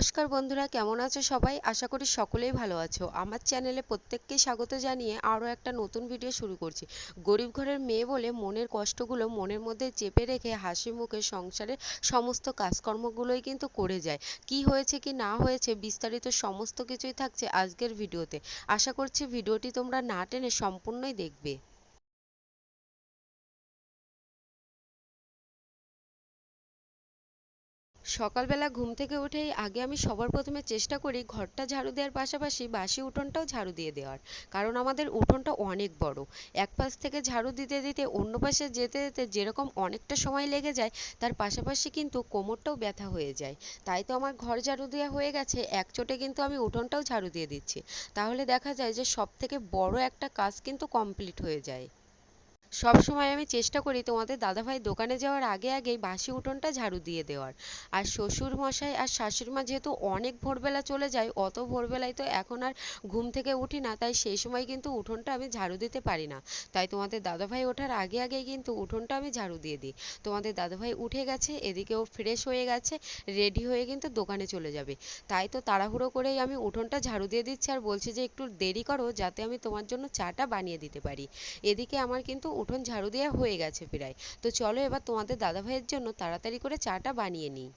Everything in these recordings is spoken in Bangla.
নমস্কার বন্ধুরা, কেমন আছো সবাই? আশা করি সকলেই ভালো আছো। আমার চ্যানেলে প্রত্যেককে স্বাগত জানিয়ে আরও একটা নতুন ভিডিও শুরু করছি। গরিব ঘরের মেয়ে বলে মনের কষ্টগুলো মনের মধ্যে চেপে রেখে হাসি মুখে সংসারের সমস্ত কাজকর্মগুলোই কিন্তু করে যায়। কি হয়েছে, কি না হয়েছে, বিস্তারিত সমস্ত কিছুই থাকছে আজকের ভিডিওতে আশা করছি ভিডিওটি তোমরা না টেনে সম্পূর্ণই দেখবে। সকালবেলা ঘুম থেকে উঠেই আগে আমি সবার প্রথমে চেষ্টা করি ঘরটা ঝাড়ু দেওয়ার পাশাপাশি বাসি উঠোনটাও ঝাড়ু দিয়ে দেওয়ার। কারণ আমাদের উঠোনটা অনেক বড়। এক পাশ থেকে ঝাড়ু দিতে দিতে অন্য পাশে যেতে যেতে যেরকম অনেকটা সময় লেগে যায়, তার পাশাপাশি কিন্তু কোমরটাও ব্যথা হয়ে যায়। তাই তো আমার ঘর ঝাড়ু দেওয়া হয়ে গেছে, এক চোটে কিন্তু আমি উঠোনটাও ঝাড়ু দিয়ে দিচ্ছি। তাহলে দেখা যায় যে সব থেকে বড় একটা কাজ কিন্তু কমপ্লিট হয়ে যায়। সব সময় আমি চেষ্টা করি তোমাদের দাদাভাই দোকানে যাওয়ার আগে আগেই বাসি উঠোনটা ঝাড়ু দিয়ে দেওয়ার। আর শ্বশুর মশাই আর শাশুড়ি মা যেহেতু অনেক ভোরবেলা চলে যায়, অত ভোরবেলায় তো এখন আর ঘুম থেকে উঠি না, তাই সেই সময় কিন্তু উঠোনটা আমি ঝাড়ু দিতে পারি না। তাই তোমাদের দাদাভাই ওঠার আগে আগেই কিন্তু উঠোনটা আমি ঝাড়ু দিয়ে দিই। তোমাদের দাদাভাই উঠে গেছে, এদিকে ও ফ্রেশ হয়ে গেছে রেডি হয়ে কিন্তু দোকানে চলে যাবে। তাই তো তাড়াহুড়ো করেই আমি উঠোনটা ঝাড়ু দিয়ে দিচ্ছি আর বলছি যে একটু দেরি করো, যাতে আমি তোমার জন্য চাটা বানিয়ে দিতে পারি। এদিকে আমার কিন্তু উঠোন ঝাড়ু দেওয়া হয়ে গেছে প্রায়। তো চলো এবার তোমাদের দাদাভাইয়ের জন্য তাড়াতাড়ি করে চাটা বানিয়ে নিই।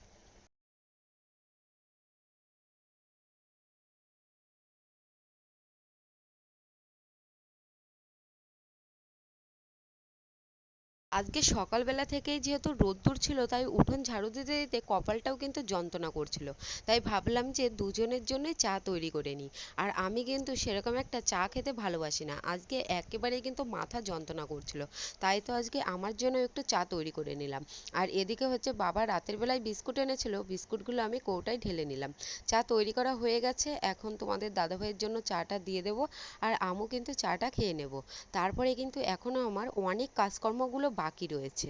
আজকে সকালবেলা থেকেই যেহেতু রোদ্দুর ছিল, তাই উঠোন ঝাড়ু দিতে দিতে কপালটাও কিন্তু যন্ত্রণা করছিল। তাই ভাবলাম যে দুজনের জন্যই চা তৈরি করে নিই। আর আমি কিন্তু সেরকম একটা চা খেতে ভালোবাসি না। আজকে একেবারেই কিন্তু মাথা যন্ত্রণা করছিল। তাই তো আজকে আমার জন্য একটু চা তৈরি করে নিলাম। আর এদিকে হচ্ছে বাবা রাতের বেলায় বিস্কুট এনেছিল। বিস্কুটগুলো আমি কৌটায় ঢেলে নিলাম। চা তৈরি করা হয়ে গেছে। এখন তোমাদের দাদাভাইয়ের জন্য চাটা দিয়ে দেবো। আর আমও কিন্তু চাটা খেয়ে নেব। তারপরে কিন্তু এখনও আমার অনেক কাজকর্মগুলো বাকি রয়েছে।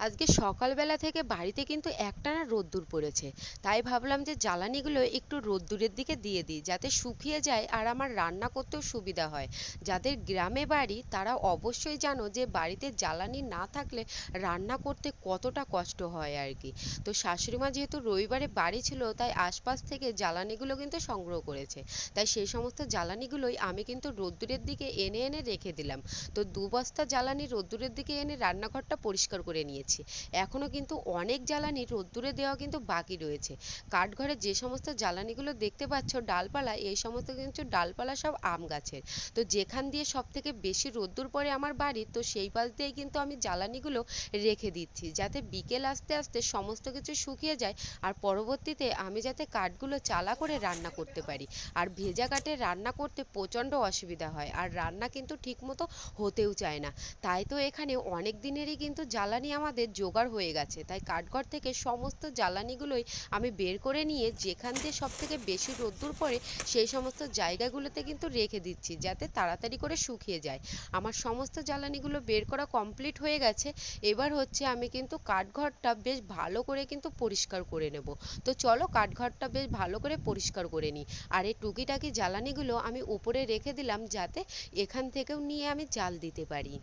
আজকে সকালবেলা থেকে বাড়িতে কিন্তু একটানা রোদ্দুর পড়েছে। তাই ভাবলাম যে জ্বালানিগুলো একটু রোদ্দুরের দিকে দিয়ে দিই, যাতে শুকিয়ে যায় আর আমার রান্না করতেও সুবিধা হয়। যাদের গ্রামে বাড়ি, তারা অবশ্যই জানো যে বাড়িতে জ্বালানি না থাকলে রান্না করতে কতটা কষ্ট হয় আর কি। তো শাশুড়ি মা যেহেতু রবিবারে বাড়ি ছিল, তাই আশপাশ থেকে জ্বালানিগুলো কিন্তু সংগ্রহ করেছে। তাই সেই সমস্ত জ্বালানিগুলোই আমি কিন্তু রোদ্দুরের দিকে এনে এনে রেখে দিলাম। তো দু বস্তা জ্বালানি রোদ্দুরের দিকে এনে রান্নাঘরটা পরিষ্কার করে নিয়েছি। নিয়েছি এখনও কিন্তু অনেক জ্বালানি রোদ্দুরে দেওয়া কিন্তু বাকি রয়েছে। কাঠঘরে যে সমস্ত জ্বালানিগুলো দেখতে পাচ্ছ, ডালপালা, এই সমস্ত কিন্তু ডালপালা সব আম গাছের। তো যেখান দিয়ে সব থেকে বেশি রোদ্দুর পড়ে আমার বাড়ির তো সেই পাশ দিয়েই কিন্তু আমি জ্বালানিগুলো রেখে দিচ্ছি, যাতে বিকেল আসতে আসতে সমস্ত কিছু শুকিয়ে যায় আর পরবর্তীতে আমি যাতে কাঠগুলো চালা করে রান্না করতে পারি। আর ভেজা কাঠে রান্না করতে প্রচণ্ড অসুবিধা হয় আর রান্না কিন্তু ঠিকমতো হতেও চায় না। তাই তো এখানে অনেক দিনেরই কিন্তু জ্বালানি আমার আমাদের জোগাড় হয়ে গেছে। তাই কাঠঘর থেকে সমস্ত জ্বালানিগুলোই আমি বের করে নিয়ে যেখান দিয়ে সব থেকে বেশি রোদ্দুর পড়ে সেই সমস্ত জায়গাগুলোতে কিন্তু রেখে দিচ্ছি, যাতে তাড়াতাড়ি করে শুকিয়ে যায়। আমার সমস্ত জ্বালানিগুলো বের করা কমপ্লিট হয়ে গেছে। এবার হচ্ছে আমি কিন্তু কাঠঘরটা বেশ ভালো করে কিন্তু পরিষ্কার করে নেব। তো চলো কাঠঘরটা বেশ ভালো করে পরিষ্কার করে নিই। আর এই টুকিটাকি জ্বালানিগুলো আমি উপরে রেখে দিলাম যাতে এখান থেকেও নিয়ে আমি জাল দিতে পারি।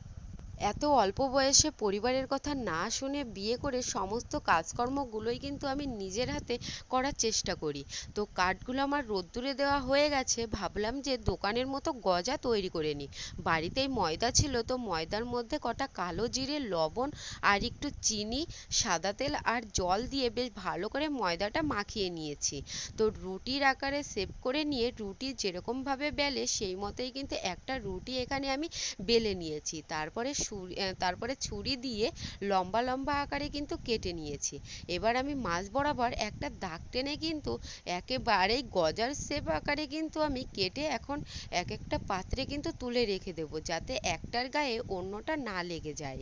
এত অল্প বয়সে পরিবারের কথা না শুনে বিয়ে করে সমস্ত কাজকর্মগুলোই কিন্তু আমি নিজের হাতে করার চেষ্টা করি। তো কাঠগুলো আমার রোদ্দুরে দেওয়া হয়ে গেছে, ভাবলাম যে দোকানের মতো গজা তৈরি করে নিই। বাড়িতেই ময়দা ছিল, তো ময়দার মধ্যে কটা কালো জিরে, লবণ আর একটু চিনি, সাদা তেল আর জল দিয়ে বেশ ভালো করে ময়দাটা মাখিয়ে নিয়েছি। তো রুটির আকারে সেপ করে নিয়ে রুটি যেরকমভাবে বেলে, সেই মতোই কিন্তু একটা রুটি এখানে আমি বেলে নিয়েছি। তারপরে তারপরে ছুরি দিয়ে লম্বা লম্বা আকারে কিন্তু কেটে নিয়েছি। এবার আমি মাঝ বরাবর একটা দাগ টেনে কিন্তু একেবারেই গজার শেপ আকারে কিন্তু আমি কেটে এখন এক একটা পাত্রে কিন্তু তুলে রেখে দেবো, যাতে একটার গায়ে অন্যটা না লেগে যায়।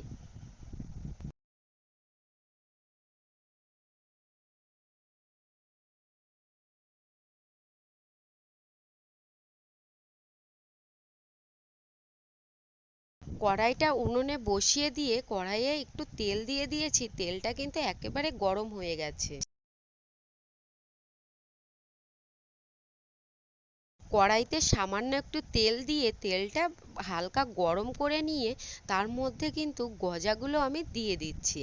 কড়াইটা উনুনে বসিয়ে দিয়ে কড়াইয়ে একটু তেল দিয়ে দিয়েছি, তেলটা কিন্তু একেবারে গরম হয়ে গেছে। কড়াইতে সামান্য একটু তেল দিয়ে তেলটা হালকা গরম করে নিয়ে তার মধ্যে কিন্তু গজাগুলো আমি দিয়ে দিচ্ছি।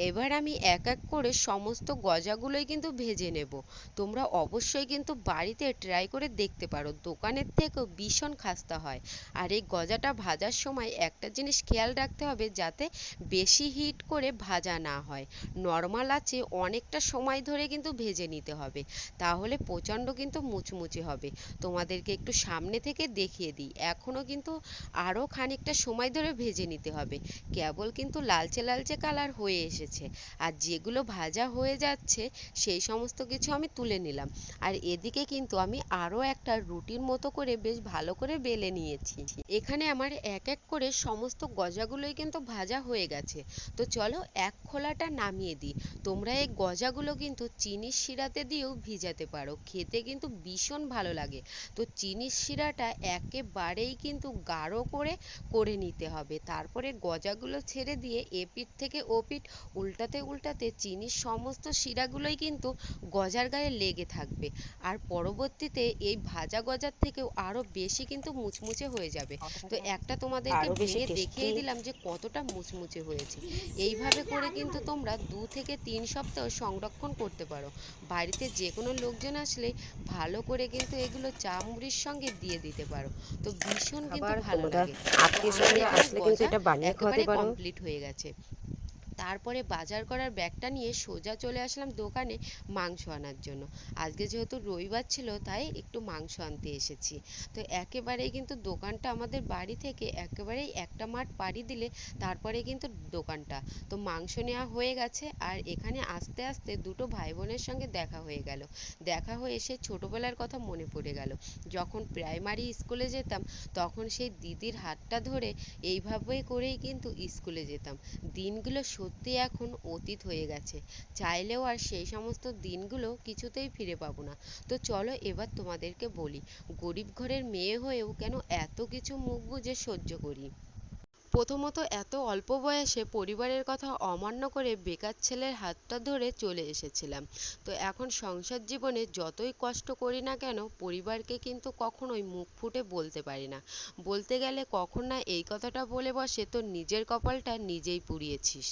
এবার আমি এক এক করে সমস্ত গজাগুলোই কিন্তু ভেজে নেব। তোমরা অবশ্যই কিন্তু বাড়িতে ট্রাই করে দেখতে পারো। দোকানের থেকেও ভীষণ খাস্তা হয়। আর এই গজাটা ভাজার সময় একটা জিনিস খেয়াল রাখতে হবে যাতে বেশি হিট করে ভাজা না হয়। নর্মাল আছে, অনেকটা সময় ধরে কিন্তু ভেজে নিতে হবে। তাহলে প্রচণ্ড কিন্তু মুচমুচে হবে। তোমাদেরকে একটু সামনে থেকে দেখিয়ে দিই। এখনও কিন্তু আরও খানিকটা সময় ধরে ভেজে নিতে হবে। কেবল কিন্তু লালচে লালচে কালার হয়ে এসেছে। আর যেগুলো ভাজা হয়ে যাচ্ছে, সেই সমস্ত কিছু আমি তুলে নিলাম। আর এদিকে কিন্তু আমি আরও একটা রুটির মতো করে বেশ ভালো করে বেলে নিয়েছি। এখানে আমার এক এক করে সমস্ত গজাগুলোই কিন্তু ভাজা হয়ে গেছে। তো চলো এক খোলাটা নামিয়ে দিই। তোমরা এই গজাগুলো কিন্তু চিনির শিরাতে দিয়েও ভিজাতে পারো। খেতে কিন্তু ভীষণ ভালো লাগে। তো চিনির শিরাটা একেবারেই কিন্তু গাঢ় করে করে নিতে হবে। তারপরে গজাগুলো ছেড়ে দিয়ে এপিঠ থেকে ওপিঠ উল্টাতে উল্টাতে চিনির সমস্ত শিরাগুলোই কিন্তু গজার গায়ে লেগে থাকবে। আর পরবর্তীতে এই ভাজা গজার থেকেও আরও বেশি কিন্তু মুচমুচে হয়ে যাবে। তো একটা তোমাদেরকে ভেঙে দেখিয়ে দিলাম যে কতটা মুচমুচে হয়েছে। এইভাবে করে কিন্তু তোমরা দু থেকে তিন সপ্তাহ সংরক্ষণ করতে পারো। বাড়িতে যে কোনো লোকজন আসলে ভালো করে কিন্তু এগুলো চা মুড়ির সঙ্গে দিয়ে দিতে পারো। তো ভীষণ কিন্তু তোমরা আত্মীয় স্বজনরা আসলে কিন্তু এটা বানিয়ে খাওয়াতে পারো। কমপ্লিট হয়ে গেছে। তারপরে বাজার করার ব্যাগটা নিয়ে সোজা চলে আসলাম দোকানে মাংস আনার জন্য। আজকে যেহেতু রবিবার ছিল, তাই একটু মাংস আনতে এসেছি। তো একেবারেই কিন্তু দোকানটা আমাদের বাড়ি থেকে একেবারেই একটা মাঠ পাড়ি দিলে তারপরে কিন্তু দোকানটা। তো মাংস নেওয়া হয়ে গেছে আর এখানে আস্তে আস্তে দুটো ভাই বোনের সঙ্গে দেখা হয়ে গেল। দেখা হয়ে সেই ছোটবেলার কথা মনে পড়ে গেল। যখন প্রাইমারি স্কুলে যেতাম, তখন সেই দিদির হাতটা ধরে এইভাবে করেই কিন্তু স্কুলে যেতাম। দিনগুলো সত্যি এখন অতীত হয়ে গেছে। চাইলেও আর সেই সমস্ত দিনগুলো কিছুতেই ফিরে পাবো না। তো চলো এবার তোমাদেরকে বলি, গরিব ঘরের মেয়ে হয়েও কেন এত কিছু মুখ বুজে সহ্য করি? প্রথমত এত অল্প বয়সে পরিবারের কথা অমান্য করে বেকার ছেলের হাতটা ধরে চলে এসেছিলাম। তো এখন সংসার জীবনে যতই কষ্ট করি না কেন, পরিবারকে কিন্তু কখনোই মুখ ফুটে বলতে পারি না। বলতে গেলে কখন না এই কথাটা বলে বসে, তোর নিজের কপালটা নিজেই পুড়িয়েছিস।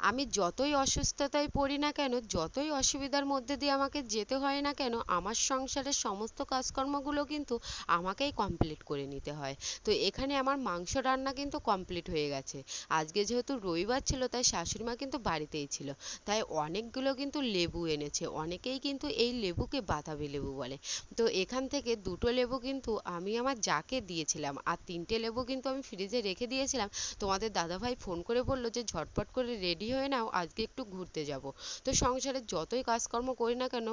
আমি যতই অসুস্থতায় পড়ি না কেন, যতই অসুবিধার মধ্যে দিয়ে আমাকে যেতে হয় না কেন, আমার সংসারের সমস্ত কাজকর্মগুলো কিন্তু আমাকেই কমপ্লিট করে নিতে হয়। তো এখানে আমার মাংস রান্না কিন্তু কমপ্লিট হয়ে গেছে। আজকে যেহেতু রবিবার ছিল, তাই শাশুড়ি মা কিন্তু বাড়িতেই ছিল। তাই অনেকগুলো কিন্তু লেবু এনেছে। অনেকেই কিন্তু এই লেবুকে বাতাবি লেবু বলে। তো এখান থেকে দুটো লেবু কিন্তু আমি আমার যাকে দিয়েছিলাম, আর তিনটে লেবু কিন্তু আমি ফ্রিজে রেখে দিয়েছিলাম। তোমাদের দাদাভাই ফোন করে বলল যে ঝটপট করে রেডি হয়ে নাও, আজকে একটু ঘুরতে যাব। তো সংসারে যতই কাজকর্ম করি না কেন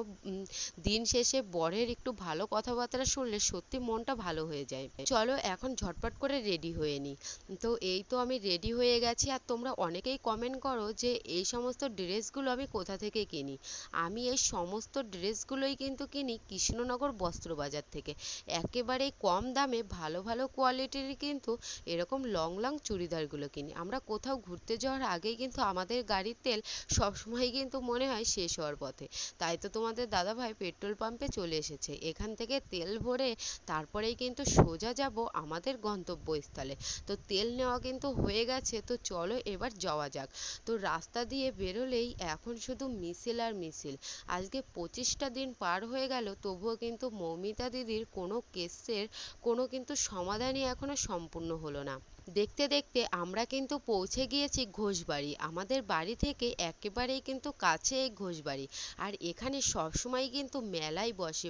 দিন শেষে বরের একটু ভালো কথাবার্তা শুনলে সত্যি মনটা ভালো হয়ে যায়। চলো এখন ঝটপট করে রেডি হয়ে নিই তো এই তো আমি রেডি হয়ে গেছি, আর তোমরা অনেকেই কমেন্ট করো যে এই সমস্ত ড্রেসগুলো আমি কোথা থেকে কিনি? আমি এই সমস্ত ড্রেসগুলোই কিন্তু কিনি কৃষ্ণনগর বস্ত্র বাজার থেকে। একেবারেই কম দামে, ভালো ভালো কোয়ালিটির কিন্তু এরকম লং লং চুড়িদারগুলো কিনি। আমরা কোথাও ঘুরতে যাওয়ার আগেই কিন্তু আমাদের গাড়ির তেল সব সবসময়ই কিন্তু মনে হয় শেষ হওয়ার পথে। তাই তো তোমাদের দাদাভাই পেট্রোল পাম্পে চলে এসেছে। এখান থেকে তেল ভরে তারপরেই কিন্তু সোজা যাব আমাদের গন্তব্যস্থলে। তো তেল নেওয়া কিন্তু হয়ে গেছে, তো চলো এবার যাওয়া যাক। তো রাস্তা দিয়ে বেরোলেই এখন শুধু মিছিল আর মিছিল। আজকে পঁচিশটা দিন পার হয়ে গেল, তবুও কিন্তু মৌমিতা দিদির কোনো কেসের কোনো কিন্তু সমাধানই এখনও সম্পূর্ণ হলো না। দেখতে দেখতে আমরা কিন্তু পৌঁছে গিয়েছি ঘোষবাড়ি। আমাদের বাড়ি থেকে একেবারেই কিন্তু কাছে এই ঘোষবাড়ি। আর এখানে সবসময় কিন্তু মেলাই বসে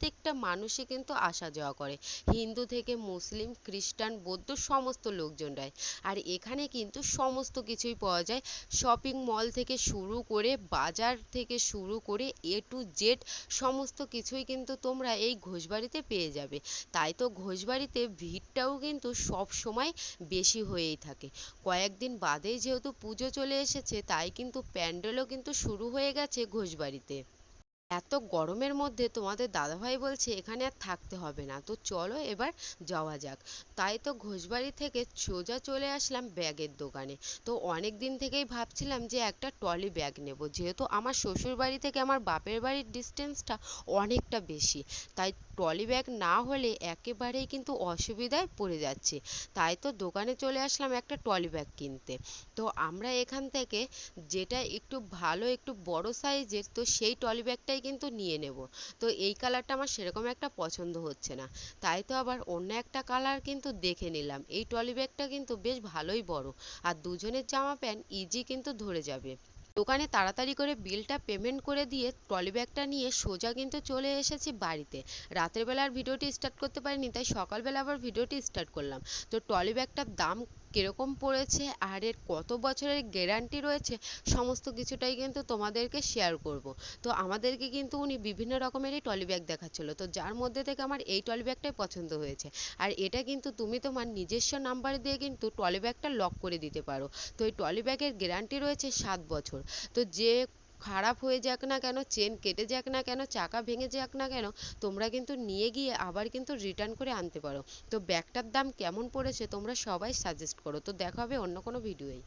প্রত্যেকটা মানুষই কিন্তু আসা যাওয়া করে। হিন্দু থেকে মুসলিম, খ্রিস্টান, বৌদ্ধ সমস্ত লোকজনরাই আর এখানে কিন্তু সমস্ত কিছুই পাওয়া যায়। শপিং মল থেকে শুরু করে, বাজার থেকে শুরু করে এ টু জেড সমস্ত কিছুই কিন্তু তোমরা এই ঘোষবাড়িতে পেয়ে যাবে। তাই তো ঘোষবাড়িতে ভিড়টাও কিন্তু সব সময় বেশি হয়েই থাকে। কয়েকদিন বাদেই যেহেতু পুজো চলে এসেছে, তাই কিন্তু প্যান্ডেলও কিন্তু শুরু হয়ে গেছে ঘোষবাড়িতে। এত গরমের মধ্যে তোমাদের দাদাভাই বলছে, এখানে আর থাকতে হবে না। তো চলো এবার যাওয়া যাক। তাই তো ঘোষবাড়ি থেকে সোজা চলে আসলাম ব্যাগের দোকানে। তো অনেক দিন থেকেই ভাবছিলাম যে একটা ট্রলি ব্যাগ নেব, যেহেতু আমার শ্বশুর বাড়ি থেকে আমার বাপের বাড়ির ডিস্টেন্সটা অনেকটা বেশি। তাই ট্রলি ব্যাগ না হলে একেবারেই কিন্তু অসুবিধায় পড়ে যাচ্ছি। তাই তো দোকানে চলে আসলাম একটা ট্রলি ব্যাগ কিনতে। তো আমরা এখান থেকে যেটা একটু ভালো, একটু বড় সাইজের, তো সেই ট্রলি ব্যাগটাই কিন্তু নিয়ে নেব। তো এই কালারটা আমার সেরকম একটা পছন্দ হচ্ছে না। তাই তো আবার অন্য একটা কালার কিন্তু দেখে নিলাম। এই ট্রলি ব্যাগটা কিন্তু বেশ ভালোই বড়। আর দুজনের জামা প্যান্ট ইজি কিন্তু ধরে যাবে। দোকানে তাড়াতাড়ি করে বিলটা পেমেন্ট করে দিয়ে ট্রলি ব্যাগটা নিয়ে সোজা কিন্তু চলে এসেছি বাড়িতে। রাতের বেলা আর ভিডিওটি স্টার্ট করতে পারিনি, তাই সকালবেলা আবার ভিডিওটি স্টার্ট করলাম। তো ট্রলি ব্যাগটার দাম কীরকম পড়েছে, আর এর কত বছরের গ্যারান্টি রয়েছে, সমস্ত কিছুটাই কিন্তু তোমাদেরকে শেয়ার করব। তো আমাদেরকে কিন্তু উনি বিভিন্ন রকমেরই ট্রলি ব্যাগ দেখাচ্ছিলো। তো যার মধ্যে থেকে আমার এই ট্রলি ব্যাগটাই পছন্দ হয়েছে। আর এটা কিন্তু তুমি তোমার নিজস্ব নাম্বার দিয়ে কিন্তু ট্রলি ব্যাগটা লক করে দিতে পারো। তো এই ট্রলি ব্যাগের গ্যারান্টি রয়েছে সাত বছর। তো যে খারাপ হয়ে যাক না কেন, চেন কেটে যাক না কেন, চাকা ভেঙে যাক না কেন, তোমরা কিন্তু নিয়ে গিয়ে আবার কিন্তু রিটার্ন করে আনতে পারো। তো ব্যাগটার দাম কেমন পড়েছে তোমরা সবাই সাজেস্ট করো। তো দেখা হবে অন্য কোনো ভিডিওয়